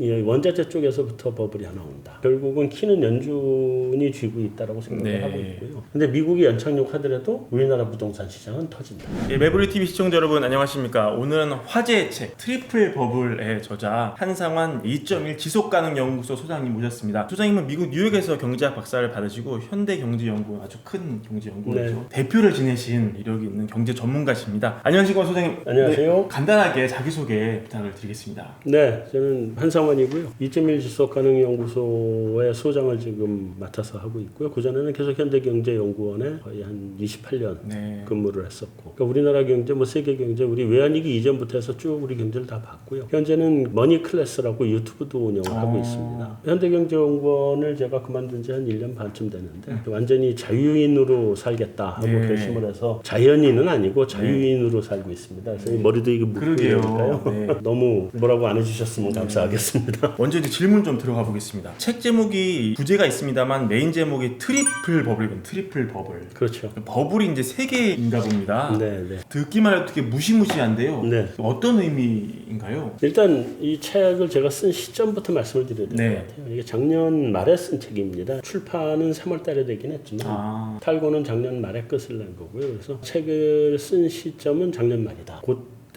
이 원자재 쪽에서부터 버블이 하나 온다. 결국은 키는 연준이 쥐고 있다라고 생각을 네. 하고 있고요. 근데 미국이 연착륙 하더라도 우리나라 부동산 시장은 터진다. 예, 매브리 TV 시청자 여러분 안녕하십니까? 오늘은 화제의 책 트리플 버블의 저자 한상환 2.1 지속 가능 연구소 소장님 모셨습니다. 소장님은 미국 뉴욕에서 경제학 박사를 받으시고 현대 경제 연구 아주 큰 경제 연구원에서 네. 대표를 지내신 이력이 있는 경제 전문가십니다. 안녕하십니까 소장님? 안녕하세요. 네, 간단하게 자기 소개 부탁을 드리겠습니다. 네, 저는 한상 원이고요. 2.1 지속 가능 연구소의 소장을 지금 맡아서 하고 있고요. 그 전에는 계속 현대경제연구원에 거의 한 28년 네. 근무를 했었고 그러니까 우리나라 경제 뭐 세계 경제 우리 외환위기 이전부터 해서 쭉 우리 경제를 다 봤고요 현재는 머니 클래스라고 유튜브도 운영을 하고 아. 있습니다 현대경제연구원을 제가 그만둔 지 한 1년 반쯤 되는데 완전히 자유인으로 살겠다 하고 네. 결심을 해서 자연인은 아니고 자유인으로 살고 있습니다 그래서 이 머리도 이게. 묶여니까요 네. 너무 뭐라고 안 해주셨으면 감사하겠습니다 먼저 이제 질문 좀 들어가 보겠습니다. 책 제목이 부제가 있습니다만 메인 제목이 트리플 버블이건 트리플 버블. 그렇죠 버블이 이제 세 개인가 봅니다. 네, 네. 듣기만 해도 되게 무시무시한데요. 네. 어떤 의미인가요? 일단 이 책을 제가 쓴 시점부터 말씀을 드려야 될 것 네. 같아요. 이게 작년 말에 쓴 책입니다. 출판은 3월 달에 되긴 했지만 아, 탈고는 작년 말에 끝을 낸 거고요. 그래서 책을 쓴 시점은 작년 말이다.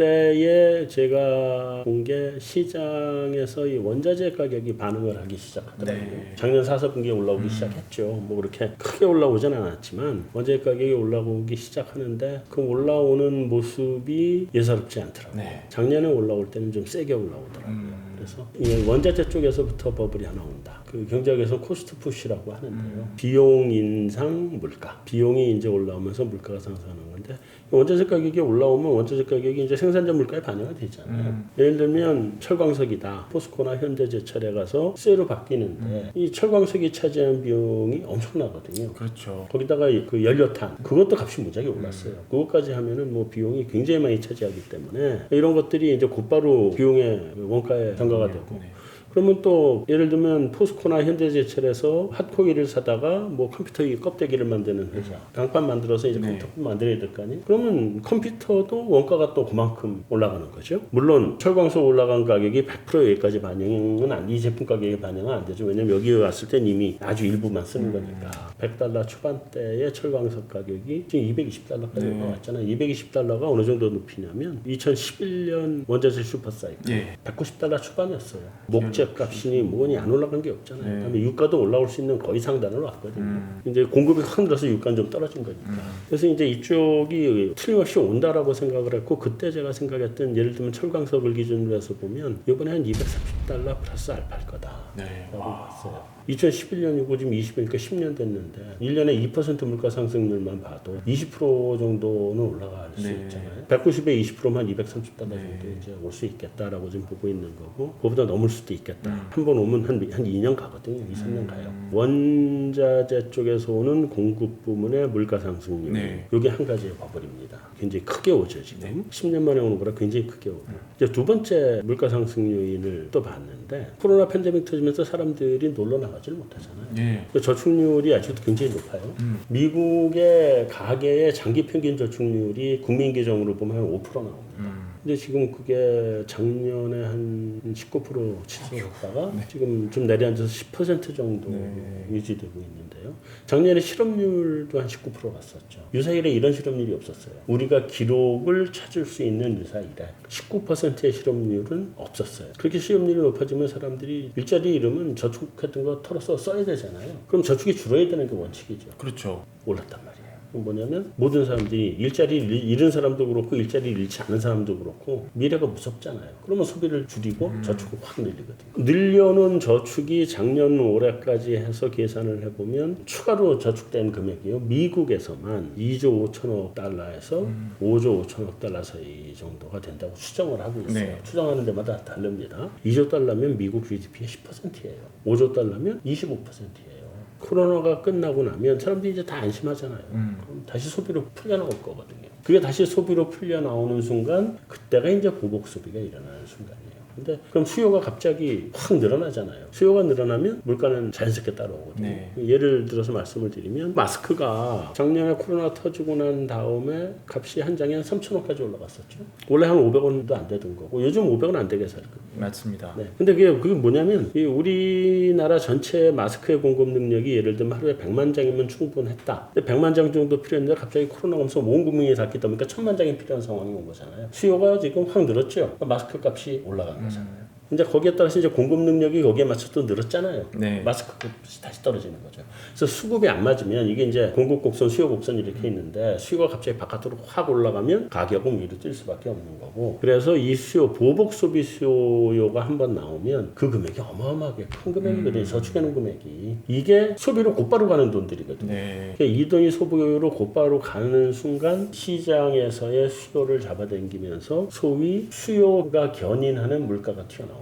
그때에 제가 본 게 시장에서 이 원자재 가격이 반응을 하기 시작하더라고요. 네. 작년 사사분기에 올라오기 시작했죠. 뭐 그렇게 크게 올라오진 않았지만 원자재 가격이 올라오기 시작하는데 그 올라오는 모습이 예사롭지 않더라고요. 네. 작년에 올라올 때는 좀 세게 올라오더라고요. 음. 그래서 이 원자재 쪽에서부터 버블이 하나 온다. 그 경제학에서 코스트 푸시라고 하는데요. 비용 인상 물가. 비용이 이제 올라오면서 물가가 상승하는 건데 원자재 가격이 올라오면 원자재 가격이 이제 생산자 물가에 반영이 되잖아요. 음. 예를 들면 철광석이다. 포스코나 현대제철에 가서 쇠로 바뀌는데 이 철광석이 차지하는 비용이 엄청나거든요. 그렇죠. 거기다가 그 연료탄 그것도 값이 무지하게 올랐어요. 그것까지 하면은 뭐 비용이 굉장히 많이 차지하기 때문에 이런 것들이 이제 곧바로 비용의 원가에 전가가 되고 네. 그러면 또 예를 들면 포스코나 현대제철에서 핫코일을 사다가 뭐 컴퓨터 이 껍데기를 만드는 회사 강판 만들어서 이제 네. 컴퓨터 만들어야 될 거 아니에요? 그러면 컴퓨터도 원가가 또 그만큼 올라가는 거죠. 물론 철광석 올라간 가격이 100% 여기까지 반영은 안, 이 제품 가격에 반영은 안 되죠. 왜냐면 여기 왔을 땐 이미 아주 일부만 쓰는 거니까. 100달러 초반대의 철광석 가격이 지금 220달러까지 네. 올라왔잖아요. 220달러가 어느 정도 높이냐면 2011년 원자재 슈퍼사이클 예. 190달러 초반이었어요. 목재 값이니 뭐니 안 올라간 게 없잖아요. 네. 그다음에 유가도 올라올 수 있는 거의 상단을 왔거든요. 음. 이제 공급이 확 늘어서 유가는 좀 떨어진 거니까. 그래서 이제 이쪽이 틀림없이 온다라고 생각을 했고 그때 제가 생각했던 예를 들면 철광석을 기준으로 해서 보면 이번에 한 230달러 플러스 알파일 거다. 네. 라고 봤어요. 2011년이고 지금 20이니까 10년 됐는데 1년에 2% 물가 상승률만 봐도 20% 정도는 올라갈 수 네. 있잖아요. 190에 20%만 230 달러 네. 정도 이제 올 수 있겠다라고 지금 보고 있는 거고 그보다 넘을 수도 있겠다. 음. 한번 오면 한, 한 2년 가거든요. 2, 3년 가요. 원자재 쪽에서 오는 공급 부문의 물가 상승률. 네. 이게 한 가지의 버블입니다. 굉장히 크게 오죠 지금. 10년 만에 오는 거라 굉장히 크게 오고. 이제 두 번째 물가 상승 요인을 또 봤는데 코로나 팬데믹 터지면서 사람들이 놀러 나가 지를 못하잖아요. 예. 그 저축률이 아직도 굉장히 높아요. 음. 미국의 가계의 장기 평균 저축률이 국민 계정으로 보면 한 5% 나옵니다. 음. 근데 지금 그게 작년에 한 19% 치솟았다가 지금 좀 내려앉아서 10% 정도 네. 유지되고 있는데요. 작년에 실업률도 한 19% 갔었죠. 유사일에 이런 실업률이 없었어요. 우리가 기록을 찾을 수 있는 유사일에 19%의 실업률은 없었어요. 그렇게 실업률이 높아지면 사람들이 일자리 잃으면 저축했던 거 털어서 써야 되잖아요. 그럼 저축이 줄어야 되는 게 원칙이죠. 그렇죠. 올랐단 말이에요. 뭐냐면 모든 사람들이 일자리를 잃- 잃은 사람도 그렇고 일자리를 잃지 않은 사람도 그렇고 미래가 무섭잖아요. 그러면 소비를 줄이고 저축을 확 늘리거든요. 늘려놓은 저축이 작년 올해까지 해서 계산을 해보면 추가로 저축된 금액이요. 미국에서만 2조 5천억 달러에서 5조 5천억 달러 사이 정도가 된다고 추정을 하고 있어요. 네. 추정하는 데마다 다릅니다. 2조 달러면 미국 GDP의 10%예요. 5조 달러면 25%예요. 코로나가 끝나고 나면 사람들이 이제 다 안심하잖아요. 음. 그럼 다시 소비로 풀려 나올 거거든요. 그게 다시 소비로 풀려 나오는 순간 그때가 이제 보복 소비가 일어나는 순간이에요. 근데 그럼 수요가 갑자기 확 늘어나잖아요. 수요가 늘어나면 물가는 자연스럽게 따라오거든요. 네. 예를 들어서 말씀을 드리면 마스크가 작년에 코로나 터지고 난 다음에 값이 한 장에 한 3천원까지 올라갔었죠. 원래 한 500원도 안 되던 거고 요즘 500원 안 되게 살거든요. 맞습니다. 네. 근데 그게, 그게 뭐냐면, 이 우리나라 전체 마스크의 공급 능력이 예를 들면 하루에 100만 장이면 충분했다. 근데 100만 장 정도 필요했는데 갑자기 코로나가 오면서 온 국민이 닿기 때문에 1000만 장이 필요한 상황이 온 거잖아요. 수요가 지금 확 늘었죠. 그러니까 마스크 값이 올라간 거잖아 요. 이제 거기에 따라서 이제 공급 능력이 거기에 맞춰 또 늘었잖아요. 네. 마스크 값이 다시 떨어지는 거죠. 그래서 수급이 안 맞으면 이게 이제 공급 곡선, 수요 곡선 이렇게 있는데 수요가 갑자기 바깥으로 확 올라가면 가격은 위로 뛸 수밖에 없는 거고. 그래서 이 수요 보복 소비 수요가 한번 나오면 그 금액이 어마어마하게 큰 금액이거든요. 저축해놓은 금액이 이게 소비로 곧바로 가는 돈들이거든요. 네. 그러니까 이 돈이 소비로 곧바로 가는 순간 시장에서의 수요를 잡아당기면서 소위 수요가 견인하는 물가가 이제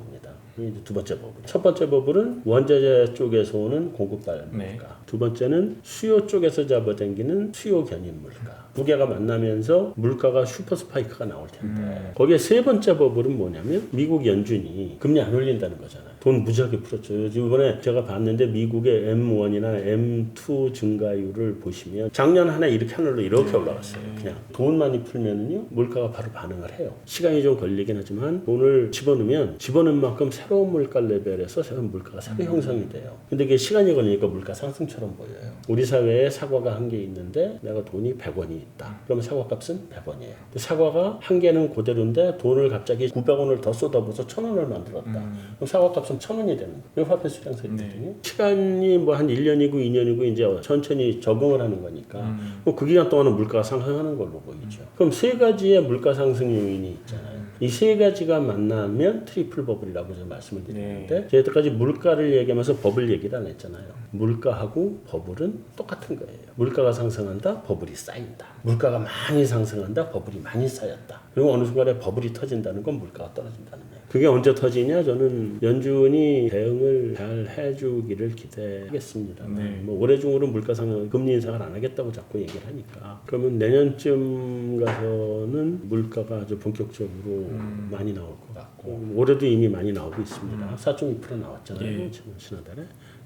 두 번째 버블. 첫 번째 버블은 원자재 쪽에서 오는 공급발 물가. 네. 두 번째는 수요 쪽에서 잡아당기는 수요 견인 물가. 두 개가 만나면서 물가가 슈퍼 스파이크가 나올 텐데 거기에 세 번째 버블은 뭐냐면 미국 연준이 금리 안 올린다는 거잖아요. 돈 무지하게 풀었죠. 이번에 제가 봤는데 미국의 M1이나 M2 증가율을 보시면 작년 한해 이렇게 하늘로 이렇게 올라갔어요. 그냥 돈 많이 풀면은요 물가가 바로 반응을 해요. 시간이 좀 걸리긴 하지만 돈을 집어넣으면 집어넣은 만큼 새로운 물가 레벨에서 새로운 물가가 새로 형성이 돼요. 근데 이게 시간이 걸리니까 물가 상승처럼 보여요. 우리 사회에 사과가 한 개 있는데 내가 돈이 100원이 있다. 그러면 사과 값은 100원이에요. 사과가 한 개는 그대로인데 돈을 갑자기 900원을 더 쏟아부어서 1000원을 만들었다. 그럼 사과 값은 1000원이 되는 거예요. 화폐 수량세거든요. 시간이 뭐 한 1년이고 2년이고 이제 천천히 적응을 하는 거니까 뭐그 기간 동안은 물가가 상승하는 걸로 보이죠. 그럼 세 가지의 물가 상승 요인이 있잖아요. 이세 가지가 만나면 트리플 버블이라고 제가 말씀을 드리는데 제가 여태까지 물가를 얘기하면서 버블 얘기를 안 했잖아요. 물가하고 버블은 똑같은 거예요. 물가가 상승한다, 버블이 쌓인다. 물가가 많이 상승한다, 버블이 많이 쌓였다. 그리고 어느 순간에 버블이 터진다는 건 물가가 떨어진다는 거예요. 그게 언제 터지냐? 저는 연준이 대응을 잘 해주기를 기대하겠습니다. 네. 뭐 올해 중으로 물가 상승, 금리 인상을 안 하겠다고 자꾸 얘기를 하니까 그러면 내년쯤 가서는 물가가 아주 본격적으로 많이 나올 것 같고 올해도 이미 많이 나오고 있습니다. 4.2% 나왔잖아요. 예. 지난 지난달에.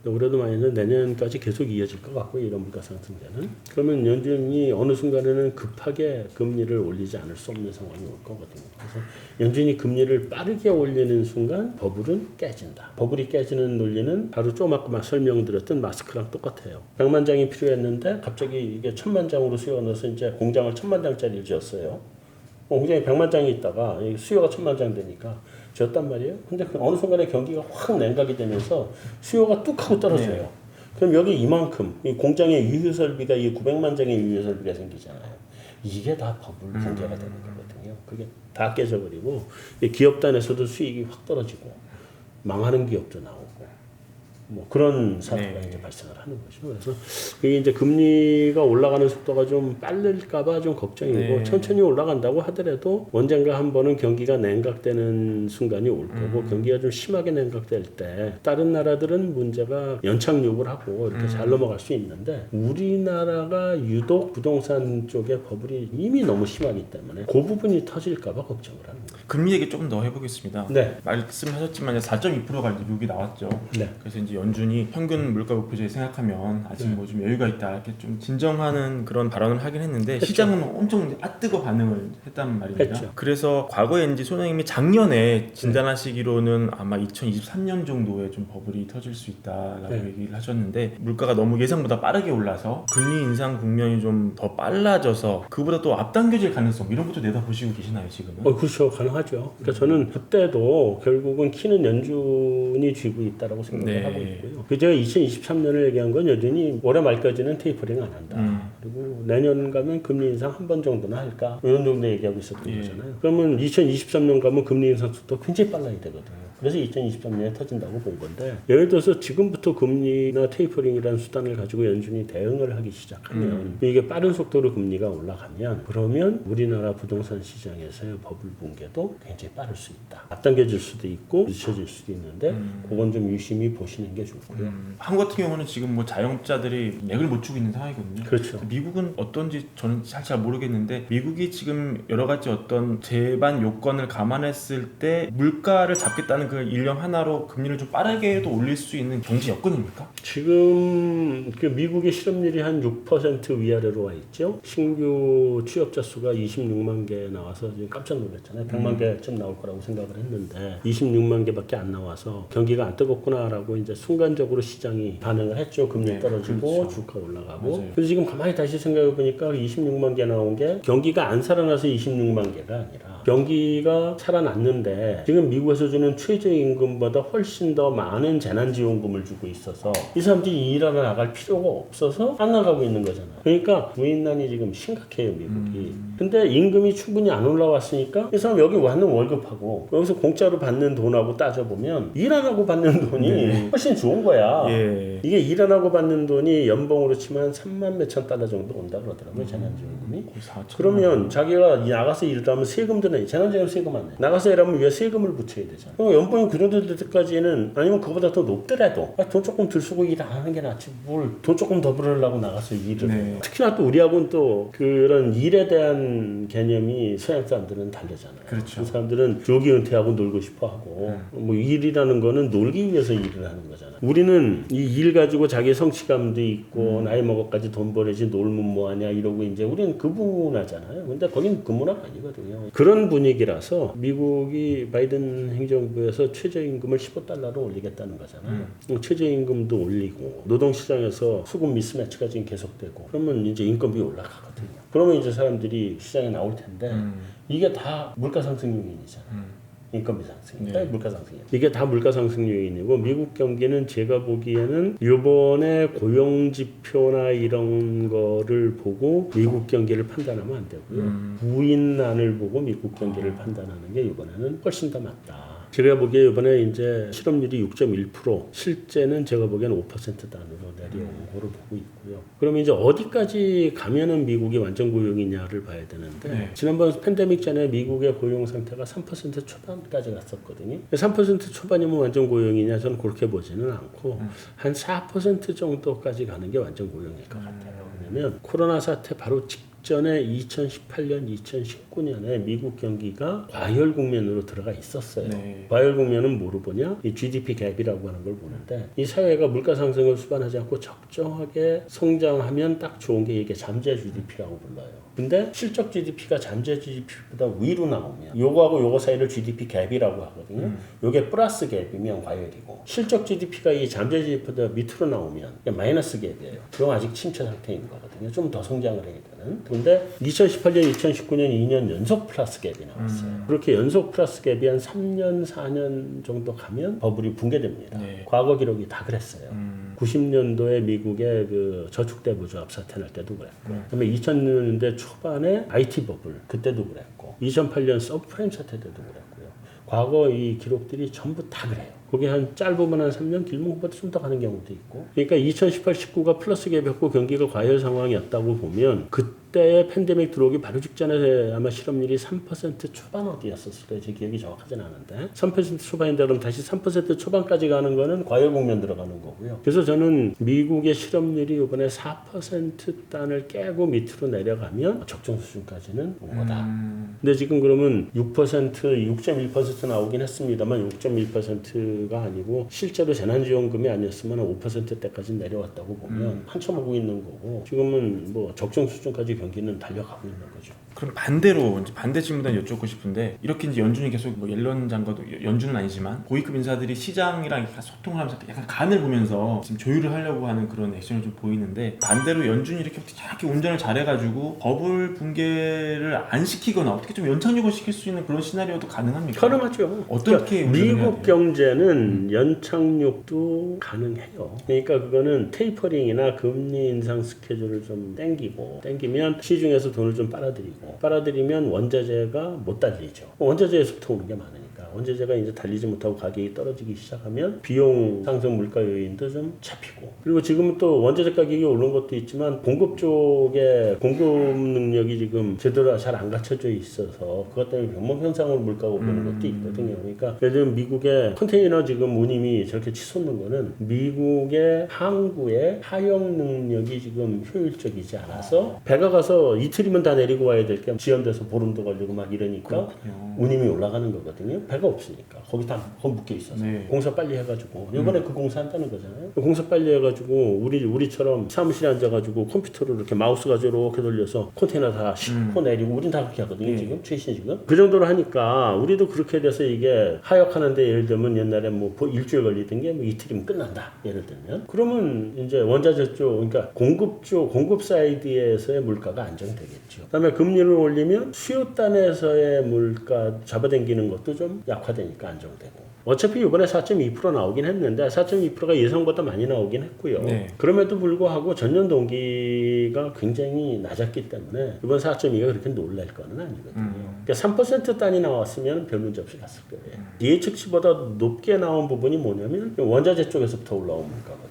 올해도 많이 있는데 내년까지 계속 이어질 것 같고 이런 물가 상승세는 그러면 연준이 어느 순간에는 급하게 금리를 올리지 않을 수 없는 상황이 올 거거든요. 그래서 연준이 금리를 빠르게 올리는 순간 버블은 깨진다. 버블이 깨지는 논리는 바로 조금 아까 막 설명드렸던 마스크랑 똑같아요. 100만 장이 필요했는데 갑자기 이게 천만 장으로 수요가 넣어서 이제 공장을 천만 장짜리를 지었어요. 어, 공장에 100만 장이 있다가 이 수요가 천만 장 되니까 지었단 말이에요. 근데 그 어느 순간에 경기가 확 냉각이 되면서 수요가 뚝 하고 떨어져요. 그럼 여기 이만큼 이 공장의 유휴 설비가 이 900만 장의 유휴 설비가 생기잖아요. 이게 다 버블 붕괴가 되는 거거든요. 그게 다 깨져버리고 이 기업 단에서도 수익이 확 떨어지고 망하는 기업도 나오고 뭐 그런 사태가 네. 이제 발생을 하는 거죠. 그래서 이게 이제 금리가 올라가는 속도가 좀 빠를까봐 좀 걱정이고 네. 천천히 올라간다고 하더라도 언젠가 한 번은 경기가 냉각되는 순간이 올 거고 음. 경기가 좀 심하게 냉각될 때 다른 나라들은 문제가 연착륙을 하고 이렇게 음. 잘 넘어갈 수 있는데 우리나라가 유독 부동산 쪽에 버블이 이미 너무 심하기 때문에 그 부분이 터질까봐 걱정을 하는 거예요. 금리 얘기 좀더 해보겠습니다. 네. 말씀하셨지만 4.2%가 이제 미국이 나왔죠. 네. 그래서 이제 연준이 평균 물가 목표제 생각하면 아직 뭐좀 여유가 있다 이렇게 좀 진정하는 그런 발언을 하긴 했는데 시장은 엄청 아뜨거 반응을 했단 말입니다. 했죠. 그래서 과거에 이제 소장님이 작년에 진단하시기로는 아마 2023년 정도에 좀 버블이 터질 수 있다라고 네. 얘기를 하셨는데 물가가 너무 예상보다 빠르게 올라서 금리 인상 국면이 좀 더 빨라져서 그보다 또 앞당겨질 가능성 이런 것도 내다 보시고 계시나요 지금은? 어, 그렇죠. 가능하죠. 그러니까 저는 그때도 결국은 키는 연준이 쥐고 있다라고 생각을 네. 하고 있고요. 그 제가 2023년을 얘기한 건 여전히 올해 말까지는 테이퍼링 안 한다. 음. 그리고 내년 가면 금리 인상 한 번 정도는 할까 이런 정도 얘기하고 있었던 예. 거잖아요. 그러면 2023년 가면 금리 인상 속도 굉장히 빨라야 되거든요. 그래서 2023년에 터진다고 본 건데 예를 들어서 지금부터 금리나 테이퍼링이라는 수단을 가지고 연준이 대응을 하기 시작하면 이게 빠른 속도로 금리가 올라가면 그러면 우리나라 부동산 시장에서의 버블 붕괴도 굉장히 빠를 수 있다. 앞당겨질 수도 있고 늦춰질 수도 있는데 그건 좀 유심히 보시는 게 좋고요. 음, 한국 같은 경우는 지금 뭐 자영업자들이 맥을 못 추고 있는 상황이거든요. 그렇죠. 미국은 어떤지 저는 잘, 잘 모르겠는데 미국이 지금 여러 가지 어떤 제반 요건을 감안했을 때 물가를 잡겠다는 그 일념 하나로 금리를 좀 빠르게도 올릴 수 있는 경제 여건입니까? 지금 그 미국의 실업률이 한 6% 위아래로 와 있죠. 신규 취업자 수가 26만 개 나와서 지금 깜짝 놀랐잖아요. 100만 개쯤 나올 거라고 생각을 했는데 26만 개밖에 안 나와서 경기가 안 뜨겁구나라고 이제 순간적으로 시장이 반응을 했죠. 금리 네, 떨어지고 그렇죠. 주가 올라가고. 맞아요. 그래서 지금 가만히 다시 생각해 보니까 26만 개 나온 게 경기가 안 살아나서 26만 개가 아니라 경기가 살아났는데 지금 미국에서 주는 최저임금보다 훨씬 더 많은 재난지원금을 주고 있어서 이 사람들이 일하러 나갈 필요가 없어서 안 나가고 있는 거잖아요. 그러니까 부인난이 지금 심각해요 미국이. 근데 임금이 충분히 안 올라왔으니까 이 사람 여기 왔는 월급하고 여기서 공짜로 받는 돈하고 따져보면 일 안 하고 받는 돈이 훨씬 좋은 거야. 예. 이게 일 안 하고 받는 돈이 연봉으로 치면 3만 몇천 달러 정도 온다 그러더라고요 재난지원금이. 거의 4천. 그러면 자기가 나가서 일하면 세금도 내. 재난지원금 세금 안 내. 나가서 일하면 왜 세금을 붙여야 되잖아. 그럼 연봉이 그 정도 될 때까지는 아니면 그보다 더 높더라도 아, 돈 조금 들 쓰고 일 안 하는 게 낫지. 뭘 돈 조금 더 벌으려고 나가서 일을. 네. 해. 특히나 또 우리하고는 또 그런 일에 대한 개념이 서양 사람들은 다르잖아요. 그렇죠. 그 사람들은 조기 은퇴하고 놀고 싶어 하고 뭐 일이라는 거는 놀기 위해서 일을 하는 거잖아. 우리는 이 일 가지고 자기 성취감도 있고 나이 먹어까지 돈 벌어야지 놀면 뭐하냐 이러고 이제 우리는 그 문화잖아요. 근데 거긴 그 문화가 아니거든요. 그런 분위기라서 미국이 바이든 행정부에서 최저임금을 15달러로 올리겠다는 거잖아요. 음, 최저임금도 올리고 노동시장에서 수급 미스매치가 지금 계속되고 그러면 이제 인건비 올라가거든요. 그러면 이제 사람들이 시장에 나올 텐데 이게 다 물가 상승 요인이잖아요. 인건비 상승이니까 물가 상승이야. 이게 다 물가 상승 요인이고 미국 경기는 제가 보기에는 이번에 고용 지표나 이런 거를 보고 미국 경기를 판단하면 안 되고요. 부인난을 보고 미국 경기를 판단하는 게 이번에는 훨씬 더 맞다. 제가 보기에 이번에 이제 실업률이 6.1% 실제는 제가 보기에는 5% 단으로 내려온 거로 보고 있고요. 그러면 이제 어디까지 가면은 미국이 완전 고용이냐를 봐야 되는데 네. 지난번 팬데믹 전에 미국의 고용 상태가 3% 초반까지 갔었거든요. 3% 초반이면 완전 고용이냐 저는 그렇게 보지는 않고 한4% 정도까지 가는 게 완전 고용일 것 같아요. 왜냐면 코로나 사태 바로 직 전에 2018년, 2019년에 미국 경기가 과열 국면으로 들어가 있었어요. 네. 과열 국면은 뭐로 보냐? 이 GDP 갭이라고 하는 걸 보는데 이 사회가 물가 상승을 수반하지 않고 적정하게 성장하면 딱 좋은 게 이게 잠재 GDP라고 불러요. 근데 실적 GDP가 잠재 GDP보다 위로 나오면 요거하고 요거 사이를 GDP 갭이라고 하거든요. 요게 플러스 갭이면 과열이고 실적 GDP가 이 잠재 GDP보다 밑으로 나오면 마이너스 갭이에요. 그럼 아직 침체 상태인 거거든요. 좀 더 성장을 해야 되는. 근데 2018년, 2019년 2년 연속 플러스 갭이 나왔어요. 그렇게 연속 플러스 갭이 한 3년, 4년 정도 가면 버블이 붕괴됩니다. 네. 과거 기록이 다 그랬어요. 90년도에 미국의 그 저축대 부조합 사태 날 때도 그랬고, 그다음에 2000년대 초반에 IT 버블 그때도 그랬고, 2008년 서프라임 사태 때도 그랬고요. 과거 이 기록들이 전부 다 그래요. 그게 한 짧으면 한 3년, 길면 그보다 좀 더 가는 경우도 있고. 그러니까 2018, 19가 플러스 갭이었고 경기가 과열 상황이었다고 보면 그 때의 팬데믹 들어오기 바로 직전에 아마 실업률이 3% 초반 어디였었을 거예요. 제 기억이 정확하진 않은데 3% 초반인데 그럼 다시 3% 초반까지 가는 거는 과열 국면 들어가는 거고요. 그래서 저는 미국의 실업률이 이번에 4% 단을 깨고 밑으로 내려가면 적정 수준까지는 온 거다. 근데 지금 그러면 6% 6.1% 나오긴 했습니다만 6.1%가 아니고 실제로 재난지원금이 아니었으면 5%대까지 내려왔다고 보면 한참 오고 있는 거고 지금은 뭐 적정 수준까지 경기는 달려가고 있는 거죠. 그럼 반대로 이제 반대 질문 여쭙고 싶은데 이렇게 이제 연준이 계속 뭐 옐런 장관도 연준은 아니지만 고위급 인사들이 시장이랑 소통을 하면서 약간 간을 보면서 지금 조율을 하려고 하는 그런 액션을 좀 보이는데 반대로 연준이 이렇게 이렇게 운전을 잘해가지고 버블 붕괴를 안 시키거나 어떻게 좀 연착륙을 시킬 수 있는 그런 시나리오도 가능합니까? 가능하죠. 어떻게 그러니까 미국? 경제는 연착륙도 가능해요. 그러니까 그거는 테이퍼링이나 금리 인상 스케줄을 좀 땡기고 땡기면 시중에서 돈을 좀 빨아들이고 빨아들이면 원자재가 못 달리죠. 원자재에서부터 오는 게 많으니까. 원자재가 이제 달리지 못하고 가격이 떨어지기 시작하면 비용 상승 물가 요인도 좀 잡히고 그리고 지금은 또 원자재 가격이 오른 것도 있지만 공급 쪽에 공급 능력이 지금 제대로 잘 안 갖춰져 있어서 그것 때문에 병목 현상으로 물가가 오르는 것도 있거든요. 그러니까 들면 미국의 컨테이너 지금 운임이 저렇게 치솟는 거는 미국의 항구의 하역 능력이 지금 효율적이지 않아서 배가 가서 이틀이면 다 내리고 와야 될 게 지연돼서 보름도 걸리고 막 이러니까 그렇군요. 운임이 올라가는 거거든요. 배가 없으니까 거기 다 묶여 있어서 네. 공사 빨리 해가지고 이번에 그 공사 한다는 거잖아요. 그 공사 빨리 해가지고 우리 우리처럼 사무실에 앉아가지고 컴퓨터로 이렇게 마우스 가지고 이렇게 돌려서 컨테이너 다 싣고 내리고 우린 다 그렇게 하거든요. 네. 지금 최신 지금 그 정도로 하니까 우리도 그렇게 돼서 이게 하역하는데 예를 들면 옛날에 뭐 일주일 걸리던 게 뭐 이틀이면 끝난다. 예를 들면 그러면 이제 원자재 쪽 그러니까 공급 쪽 공급 사이드에서의 물가가 안정되겠죠. 그다음에 금리를 올리면 수요단에서의 물가 잡아당기는 것도 좀 약화되니까 안정되고. 어차피 이번에 4.2% 나오긴 했는데 4.2%가 예상보다 많이 나오긴 했고요. 네. 그럼에도 불구하고 전년 동기가 굉장히 낮았기 때문에 이번 4.2가 그렇게 놀랄 거는 아니거든요. 그러니까 3% 단위 나왔으면 별 문제 없이 갔을 거예요. 예측치보다 높게 나온 부분이 뭐냐면 원자재 쪽에서부터 올라온 물가거든요.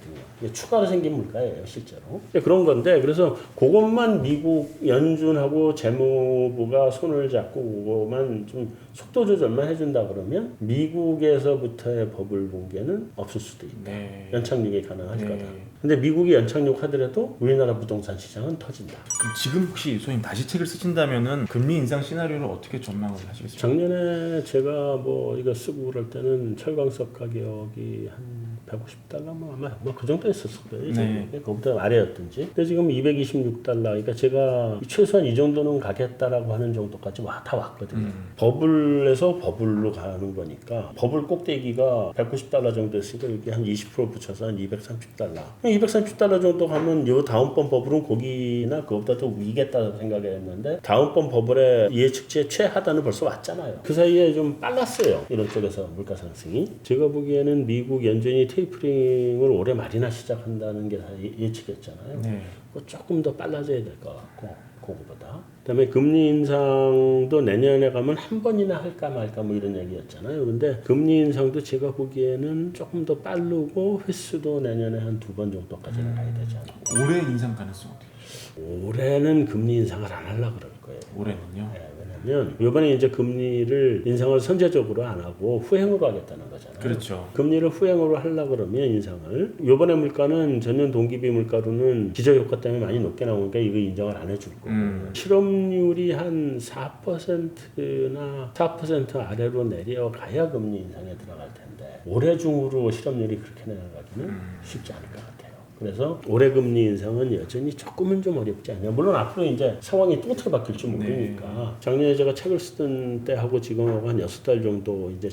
추가로 생긴 물가예요, 실제로. 그런 건데 그래서 그것만 미국 연준하고 재무부가 손을 잡고 그것만 좀 속도 조절만 해준다 그러면 미국에서부터의 버블 붕괴는 없을 수도 있다. 네. 연착륙이 가능할 네. 거다. 근데 미국이 연착륙 하더라도 우리나라 부동산 시장은 터진다. 그럼 지금 혹시 소님 다시 책을 쓰신다면은 금리 인상 시나리오를 어떻게 전망을 하시겠습니까? 작년에 제가 뭐 이거 쓰고 그럴 때는 철광석 가격이 한 150달러 뭐 아마 뭐 그 정도 했었을 거예요. 네. 네. 그거보다 아래였든지. 근데 지금 226달러. 그러니까 제가 최소한 이 정도는 가겠다라고 하는 정도까지 와 다 왔거든요. 버블에서 버블로 가는 거니까 버블 꼭대기가 190달러 정도 했으니까 여기 한 20% 붙여서 한 230달러. 230달러 정도 가면 요 다음번 버블은 거기나 그거보다 더 위겠다 생각했는데 다음번 버블의 예측치의 최하단은 벌써 왔잖아요. 그 사이에 좀 빨랐어요. 이런 쪽에서 물가 상승이. 제가 보기에는 미국 연준이 테이프링을 올해 말이나 시작한다는 게 다 예측했잖아요. 네. 조금 더 빨라져야 될 것 같고 그거보다 그다음에 금리 인상도 내년에 가면 한 번이나 할까 말까 뭐 이런 얘기였잖아요. 근데 금리 인상도 제가 보기에는 조금 더 빠르고 횟수도 내년에 한 두 번 정도까지는 가야 되지 않을까. 올해 인상 가능성 어떻게? 올해는 금리 인상을 안 하려 그럴 거예요. 올해는요? 네, 왜냐면 이번에 이제 금리를 인상을 선제적으로 안 하고 후행으로 하겠다는 거잖아요. 그렇죠. 금리를 후행으로 하려 그러면 인상을 요번에 물가는 전년 동기비 물가로는 기저 효과 때문에 많이 높게 나오니까 이거 인정을 안 해줄 거고 음. 실업률이 한 4%나 4% 아래로 내려가야 금리 인상에 들어갈 텐데 올해 중으로 실업률이 그렇게 내려가기는 음. 쉽지 않을 것 같아요. 그래서 올해 금리 인상은 여전히 조금은 좀 어렵지 않냐. 물론 앞으로 이제 상황이 또 어떻게 바뀔지 네. 모르니까 작년에 제가 책을 쓰던 때하고 지금하고 한 여섯 달 정도 이제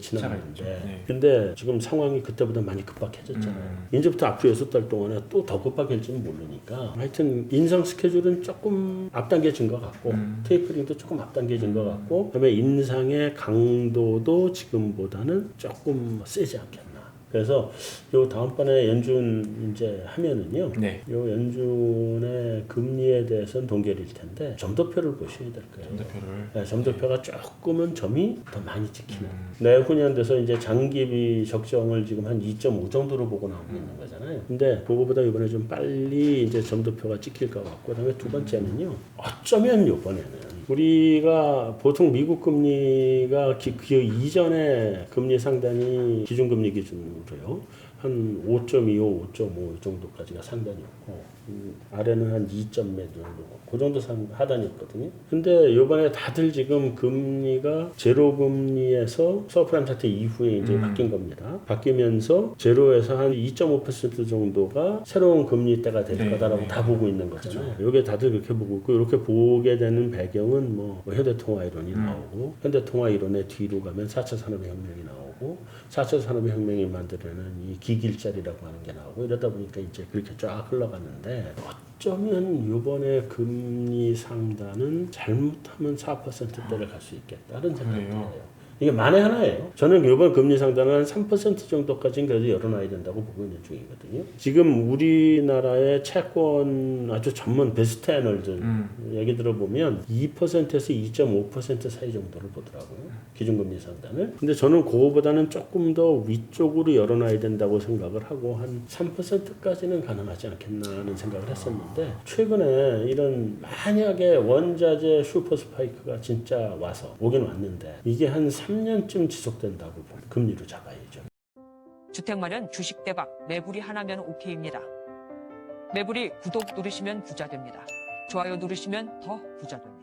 있죠. 네. 근데 지금 상황이 그때보다 많이 급박해졌잖아요. 음. 이제부터 앞으로 여섯 달 동안에 또 더 급박해질지는 모르니까 하여튼 인상 스케줄은 조금 앞당겨진 것 같고 음. 테이퍼링도 조금 앞당겨진 것 같고 그다음에 인상의 강도도 지금보다는 조금 세지 않겠나. 그래서 요 다음번에 연준 이제 하면은요. 네. 요 연준의 금리에 대해서는 동결일 텐데 점도표를 보셔야 될 거예요. 점도표를. 네, 점도표가 조금은 점이 더 많이 찍히는. 음. 내후년 돼서 이제 장기비 적정을 지금 한 2.5 정도로 보고 나오고 있는 거잖아요. 근데 그거보다 이번에 좀 빨리 이제 점도표가 찍힐 것 같고, 그다음에 두 번째는요. 어쩌면 이번에는 우리가 보통 미국 금리가 기- 그 이전에 금리 상단이 기준금리 기준으로요. 한 5.25, 5.5 정도까지가 상단이었고 음, 아래는 한 2점 몇 정도 그 정도 상 하단이었거든요. 근데 이번에 다들 지금 금리가 제로 금리에서 서프라임 사태 이후에 이제 음. 바뀐 겁니다. 바뀌면서 제로에서 한 2.5% 정도가 새로운 금리 때가 될 네, 거다라고 네. 다 보고 있는 거잖아요. 이게 다들 그렇게 보고 있고 이렇게 보게 되는 배경은 뭐, 뭐 현대통화 이론이 음. 나오고 현대통화 이론의 뒤로 가면 4차 산업혁명이 나오고 4차 산업혁명이 만들어낸 이 기길자리라고 하는 게 나오고 이러다 보니까 이제 그렇게 쫙 흘러갔는데 어쩌면 이번에 금리 상단은 잘못하면 4%대를 갈 수 있겠다는 생각이? 들어요. 이게 만에 하나예요. 저는 이번 금리 상단은 한3% 정도까지는 그래도 열어놔야 된다고 보고 있는 중이거든요. 지금 우리나라의 채권 아주 전문 베스트 애널들 얘기 들어보면 2%에서 2.5% 사이 정도를 보더라고요. 기준금리 상단을. 근데 저는 그거보다는 조금 더 위쪽으로 열어놔야 된다고 생각을 하고 한 3%까지는 가능하지 않겠나 하는 생각을 했었는데 최근에 이런 만약에 원자재 슈퍼 스파이크가 진짜 와서 오긴 왔는데 이게 한3 년쯤 지속된다고 보면 금리로 잡아야죠. 주택 마련 주식 대박 매불이 하나면 오케이입니다. 매불이 구독 누르시면 부자 됩니다. 좋아요 누르시면 더 부자 됩니다.